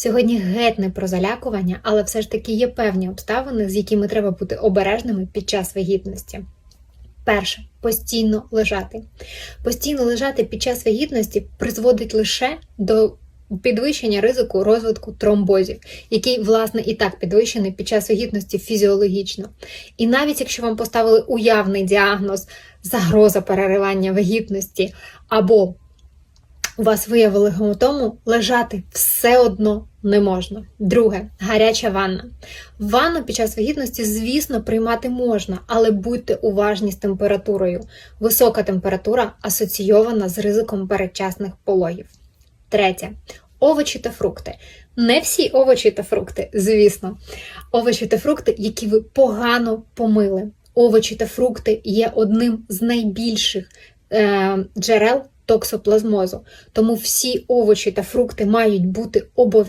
Сьогодні геть не про залякування, але все ж таки є певні обставини, з якими треба бути обережними під час вагітності. Перше постійно лежати. Постійно лежати під час вагітності призводить лише до підвищення ризику розвитку тромбозів, який, власне, і так підвищений під час вагітності фізіологічно. І навіть якщо вам поставили уявний діагноз загроза переривання вагітності або вас виявили гематому, лежати все одно не можна. Друге гаряча ванна. Ванну під час вагітності, звісно, приймати можна, але будьте уважні з температурою. Висока температура асоційована з ризиком передчасних пологів. Третє. Овочі та фрукти. Не всі овочі та фрукти, звісно. Овочі та фрукти, які ви погано помили. Овочі та фрукти є одним з найбільших е, джерел токсоплазмозу. Тому всі овочі та фрукти мають бути обов'язково.